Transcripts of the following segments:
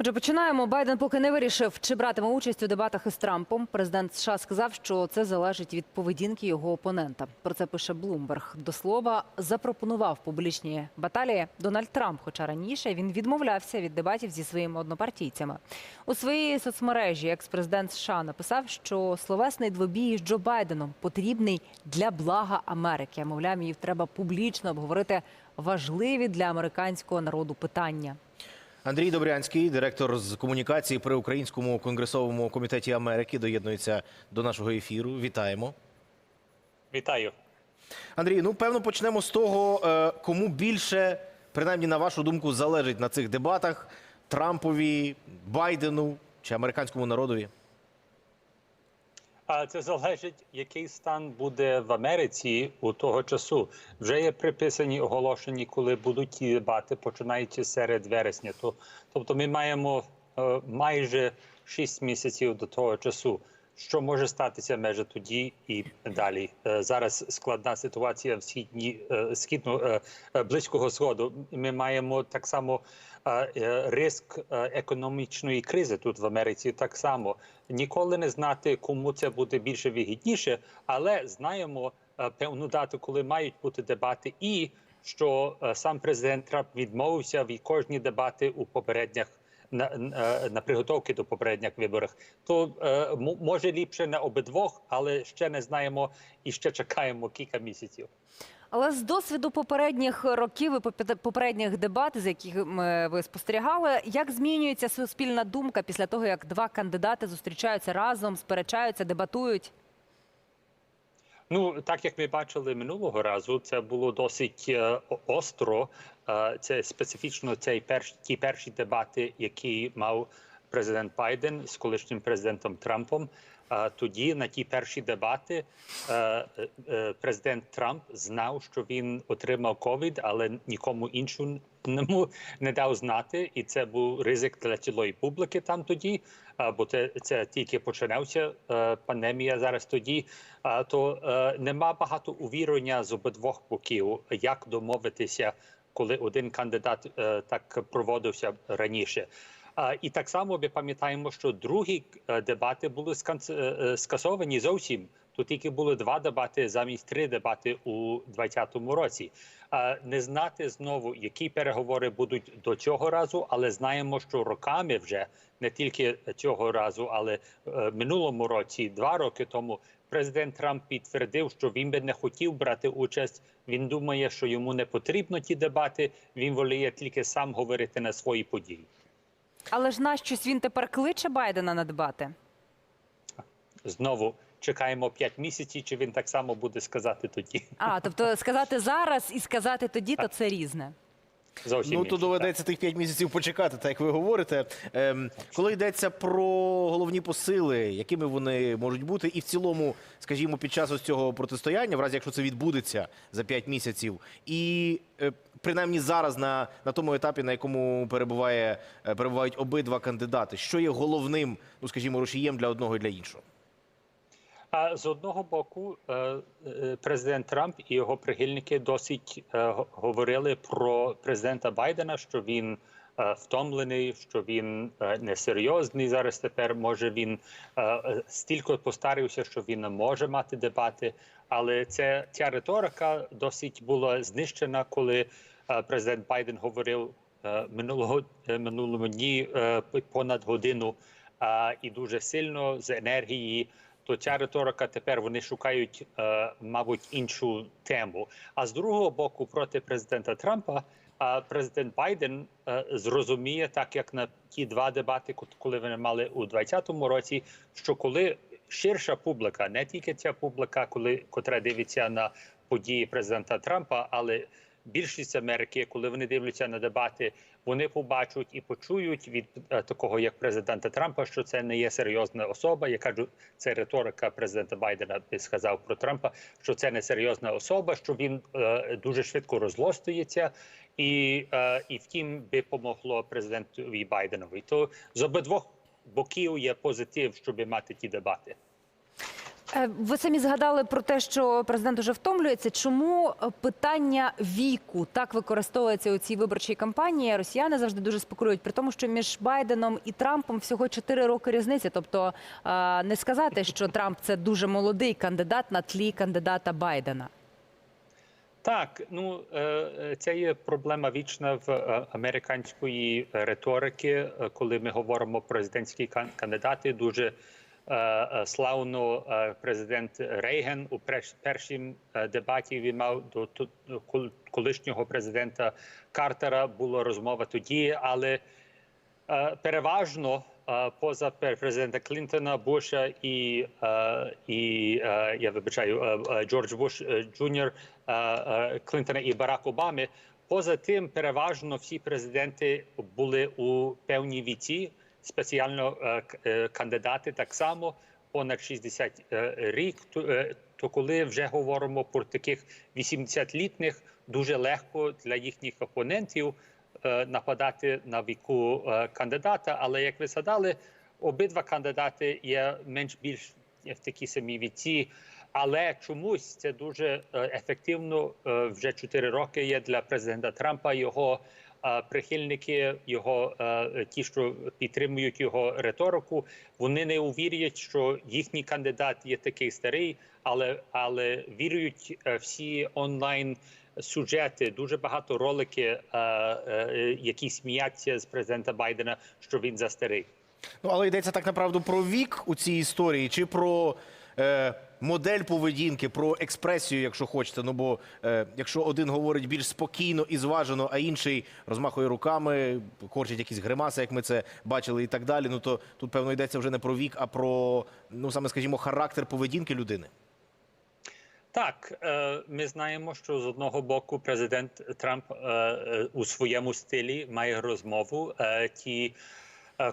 Отже, починаємо. Байден поки не вирішив, чи братиме участь у дебатах із Трампом. Президент США сказав, що це залежить від поведінки його опонента. Про це пише Блумберг. До слова, запропонував публічні баталії Дональд Трамп. Хоча раніше він відмовлявся від дебатів зі своїми однопартійцями. У своїй соцмережі екс-президент США написав, що словесний двобій з Джо Байденом потрібний для блага Америки. Мовляв, їх треба публічно обговорити важливі для американського народу питання. Андрій Добрянський, директор з комунікації при Українському конгресовому комітеті Америки, доєднується до нашого ефіру. Вітаємо. Вітаю. Андрій, ну певно, почнемо з того, е, кому більше, принаймні, на вашу думку, залежить на цих дебатах Трампові, Байдену чи американському народові. А це залежить, який стан буде в Америці у того часу. Вже є приписані оголошені, коли будуть ті дебати, починаючи серед вересня. То, тобто, ми маємо е, майже 6 місяців до того часу. Що може статися межа тоді і далі? Е, Зараз складна ситуація в східні е, східно близького сходу. Ми маємо так само е, риск е, економічної кризи тут в Америці. Так само ніколи не знати, кому це буде більше вигідніше, але знаємо е, певну дату, коли мають бути дебати, і що сам президент Трамп відмовився від кожні дебати у попередніх на, на, на приготовки до попередніх виборів, то е, може ліпше на обидвох, але ще не знаємо і ще чекаємо кілька місяців. Але з досвіду попередніх років і попередніх дебатів, з яких ми- ви спостерігали, як змінюється суспільна думка після того, як два кандидати зустрічаються разом, сперечаються, дебатують? Ну так як ми бачили минулого разу, це було досить е, остро. Е, це специфічно цей перш ті перші дебати, які мав президент Байден з колишнім президентом Трампом. Тоді на ті перші дебати е, е, е, президент Трамп знав, що він отримав ковід, але нікому іншому не дав знати, і це був ризик для цілої публіки там тоді. Бо це, це тільки починався пандемія зараз тоді. То нема багато увірення з обидвох боків, як домовитися, коли один кандидат так проводився раніше. І так само ми пам'ятаємо, що другі е, дебати були е, е, скасовані зовсім. Тут тільки було два дебати замість три дебати у 2020 році. Не знати знову, які переговори будуть до цього разу, але знаємо, що роками вже не тільки цього разу, але минулому році, два роки тому, президент Трамп підтвердив, що він би не хотів брати участь. Він думає, що йому не потрібно ті дебати. Він воліє тільки сам говорити на свої події. Але ж нащо він тепер кличе Байдена на дебати? Знову чекаємо 5 місяців, чи він так само буде сказати тоді. А, тобто сказати зараз і сказати тоді, то це різне. Зовсім Ну то так. доведеться тих 5 місяців почекати, так як ви говорите. Ем, коли йдеться про головні посили, якими вони можуть бути, і в цілому, скажімо, під час ось цього протистояння, в разі якщо це відбудеться за 5 місяців, і е, принаймні зараз на, на тому етапі, на якому перебуває е, перебувають обидва кандидати, що є головним, ну скажімо, рушієм для одного і для іншого. А з одного боку, е, е, президент Трамп і його прихильники досить говорили про президента Байдена, що він втомлений, що він е, несерйозний зараз. Тепер може він е, е, стільки постарився, що він може мати дебати. Але це ця риторика досить була знищена, коли е, президент Байден говорив е, минулого е, минулому дні е, понад годину і дуже сильно з енергії. То ця риторика тепер вони шукають, е, мабуть, іншу тему. А з другого боку, проти президента Трампа, е, президент Байден е, зрозуміє, так як на ті два дебати, коли вони мали у 2020 році, що коли ширша публіка, не тільки ця публіка, коли котра дивиться на події президента Трампа, але більшість Америки, коли вони дивляться на дебати, вони побачать і почують від е, такого, як президента Трампа, що це не є серйозна особа. Я кажу, це риторика президента Байдена би сказав про Трампа, що це не серйозна особа, що він е, дуже швидко розлостується, і, е, і втім би помогло президентові Байденові. То з обидвох боків є позитив, щоб мати ті дебати. Е, Ви самі згадали про те, що президент уже втомлюється. Чому е, питання віку так використовується у цій виборчій кампанії? Росіяни завжди дуже спекулюють при тому, що між Байденом і Трампом всього 4 роки різниці. Тобто е, не сказати, що Трамп це дуже молодий кандидат на тлі кандидата Байдена. Так, ну це є проблема вічна в американської риторики, коли ми говоримо про президентські кан- кандидати. Дуже славно е, президент Рейган у перш- першім е, дебаті він мав до колишнього президента Картера. Була розмова тоді, але Е, переважно е, поза президента Клінтона, Буша і, е, і е, я вибачаю е, е, Джордж Буш е, Джуніор, е, е, Клінтона і Барак Обами. Поза тим, переважно всі президенти були у певній віці, спеціально е, е, кандидати так само понад 60 е, рік. То, коли вже говоримо про таких 80-літніх, дуже легко для їхніх опонентів нападати на віку кандидата. Але як ви згадали, обидва кандидати є менш більш в такій самій віці. Але чомусь це дуже ефективно вже 4 роки є для президента Трампа. Його е, прихильники, його е, ті, що підтримують його риторику, вони не увірять, що їхній кандидат є такий старий, але але вірують е, всі онлайн сюжети, дуже багато ролики, е, які сміються з президента Байдена, що він за старий. Ну, але йдеться так направду про вік у цій історії, чи про модель поведінки, про експресію, якщо хочете. Ну бо е, якщо один говорить більш спокійно і зважено, а інший розмахує руками, корчить якісь гримаси, як ми це бачили, і так далі. Ну то тут певно йдеться вже не про вік, а про ну саме скажімо, характер поведінки людини. Так, е, ми знаємо, що з одного боку президент Трамп е, е, у своєму стилі має розмову. Ті,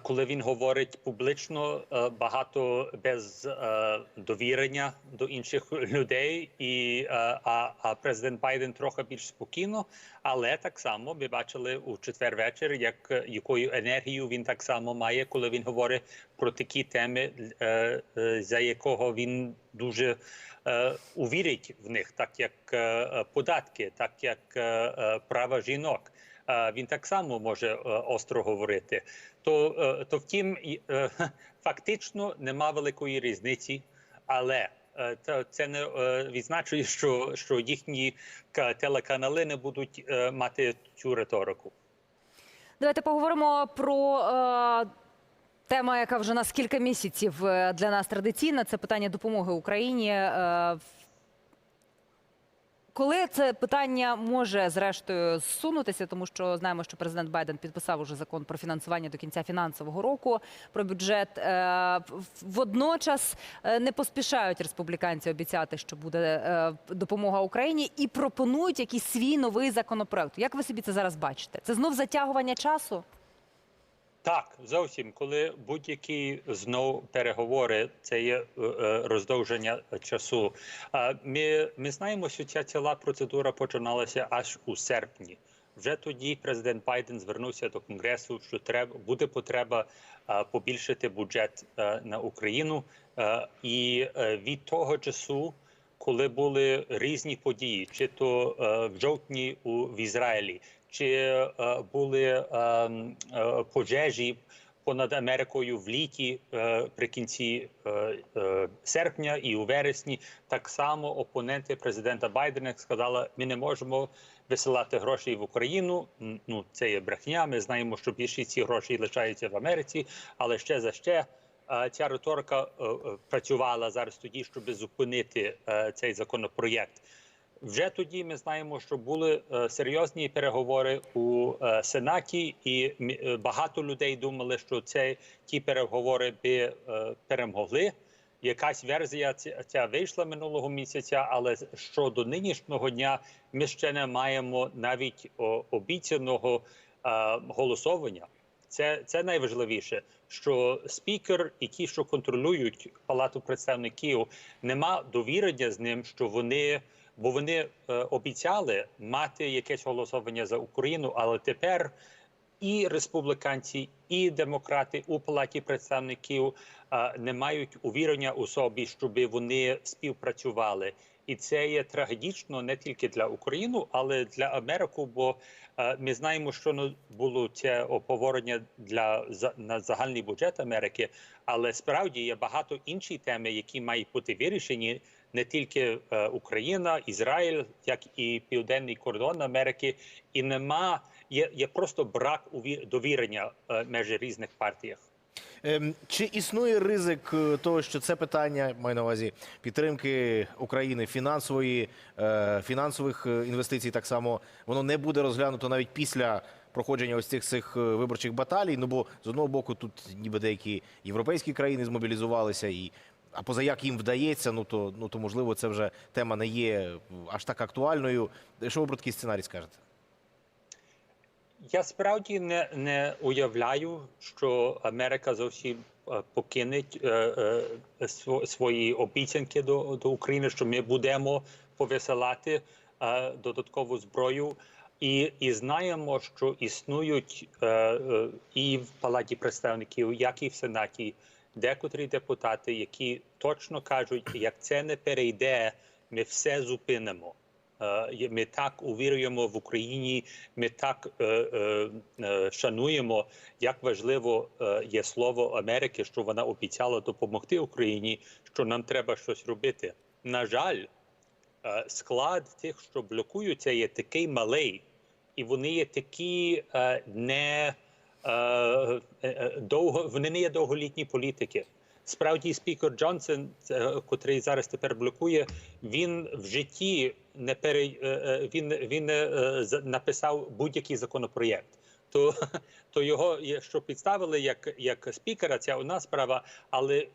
коли він говорить публічно, е, багато без е, довірення до інших людей, і е, а, а президент Байден трохи більш спокійно. Але так само ми бачили у четвер вечір, як е, якою енергію він так само має, коли він говорить про такі теми, е, е, за якого він дуже е, увірить в них, так як е, е, податки, так як е, е, права жінок. Він так само може е, остро говорити. То, е, то втім, е, фактично нема великої різниці, але це, не відзначує, що, що їхні ка- телеканали не будуть мати цю риторику. Давайте поговоримо про е, тему, яка вже на кілька місяців для нас традиційна. Це питання допомоги Україні. Коли це питання може зрештою зсунутися, тому що знаємо, що президент Байден підписав уже закон про фінансування до кінця фінансового року про бюджет. Е, Водночас е, не поспішають республіканці обіцяти, що буде е, допомога Україні, і пропонують якийсь свій новий законопроект. Як ви собі це зараз бачите? Це знов затягування часу? Так, зовсім, коли будь-які знов переговори, це є е, е, роздовження часу. Ми, ми знаємо, що ця ціла процедура починалася аж у серпні. Вже тоді президент Байден звернувся до конгресу, що треба буде потреба побільшити бюджет на Україну. І е, від того часу, коли були різні події, чи то е, в жовтні у в Ізраїлі, чи е, були е, е, пожежі понад Америкою в літі при кінці серпня і у вересні, так само опоненти президента Байдена сказали, ми не можемо висилати гроші в Україну. Ну це є брехня. Ми знаємо, що більшість ці гроші лишаються в Америці, але ще за ще. Ця риторика працювала зараз тоді, щоб зупинити цей законопроєкт. Вже тоді ми знаємо, що були е, серйозні переговори у е, Сенаті, і е, багато людей думали, що це ті переговори би перемогли. Якась версія ця, вийшла минулого місяця, але щодо нинішнього дня ми ще не маємо навіть обіцяного голосування. Це, це найважливіше, що спікер і ті, що контролюють палату представників, нема довірення з ним, що вони бо вони е, обіцяли мати якесь голосування за Україну, але тепер і республіканці, і демократи у палаті представників е, не мають увірення у собі, щоб вони співпрацювали. І це є трагедично не тільки для України, але для Америки, бо е, ми знаємо, що ну, було це оповорення для на загальний бюджет Америки, але справді є багато інші теми, які мають бути вирішені не тільки е, Україна, Ізраїль, як і південний кордон Америки, і нема є, є просто брак довірення е, між різних партіях. Ем, Чи існує ризик е, того, що це питання маю на увазі підтримки України фінансової фінансових інвестицій, так само воно не буде розглянуто навіть після проходження ось цих цих виборчих баталій? Ну бо з одного боку тут ніби деякі європейські країни змобілізувалися і. А поза як їм вдається, ну то ну то можливо це вже тема не є аж так актуальною. Що ви про такий сценарій скажете? Я справді не, не уявляю, що Америка зовсім е, покине е, е, свої обіцянки до, до України, що ми будемо повисилати е, додаткову зброю. І, і знаємо, що існують е, е, і в Палаті представників, як і в Сенаті, декотрі депутати, які точно кажуть, як це не перейде, ми все зупинимо. Е, Ми так увірюємо в Україні, ми так е, е, е, шануємо, як важливо е, є слово Америки, що вона обіцяла допомогти Україні, що нам треба щось робити. На жаль, склад тих, що блокуються, є такий малий, і вони є такі е, не довго, вони не є довголітні політики. Справді, спікер Джонсон, е, котрий зараз тепер блокує, він в житті не пере е, е, він, він не е, написав будь-який законопроєкт. То, то його що підставили як, як спікера, це одна справа, але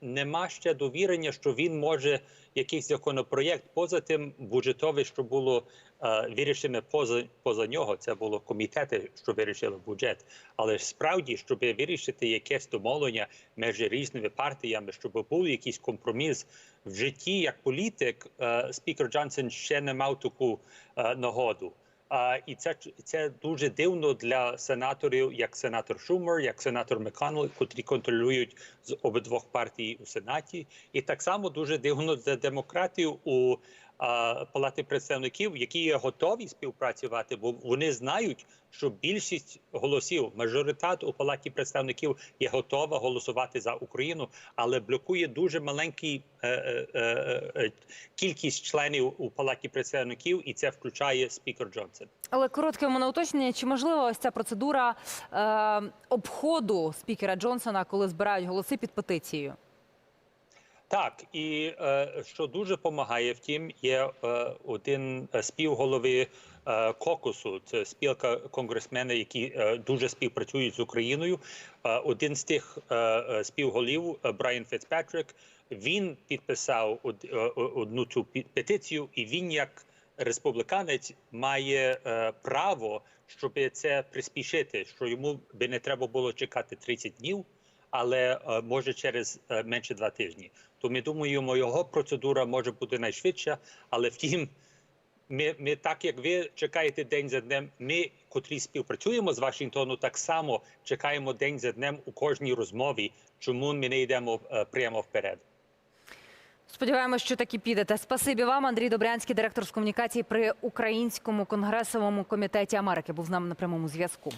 нема ще довірення, що він може якийсь законопроєкт поза тим бюджетовий, що було е, вирішене поза, поза нього. Це було комітети, що вирішили бюджет. Але справді, щоб вирішити якесь домовлення між різними партіями, щоб був якийсь компроміс в житті, як політик, е, спікер Джонсон ще не мав таку е, нагоду. А, і це це дуже дивно для сенаторів, як сенатор Шумер, як сенатор Макконнелл, котрі контролюють з обидвох партій у сенаті, і так само дуже дивно для демократів у а, палаті представників, які є готові співпрацювати, бо вони знають, що більшість голосів, мажоритат у палаті представників є готова голосувати за Україну, але блокує дуже маленький е, е, е, е, кількість членів у палаті представників, і це включає спікер Джонсон. Але коротке у мене уточнення: чи можлива ось ця процедура е, обходу спікера Джонсона, коли збирають голоси під петицією? Так, і е, що дуже допомагає, втім, є е, один е, співголови кокусу, це спілка конгресменів, які дуже співпрацюють з Україною. Один з тих співголів, Брайан Фіцпатрік, він підписав од, одну цю петицію, і він як республіканець має право, щоб це приспішити, що йому би не треба було чекати 30 днів але е, може через е, менше два тижні. То ми думаємо, його процедура може бути найшвидша, але втім, ми, ми так як ви чекаєте день за днем, ми, котрі співпрацюємо з Вашингтону, так само чекаємо день за днем у кожній розмові, чому ми не йдемо е, прямо вперед. Сподіваємось, що так і підете. Спасибі вам, Андрій Добрянський, директор з комунікації при Українському конгресовому комітеті Америки, був з нами на прямому зв'язку.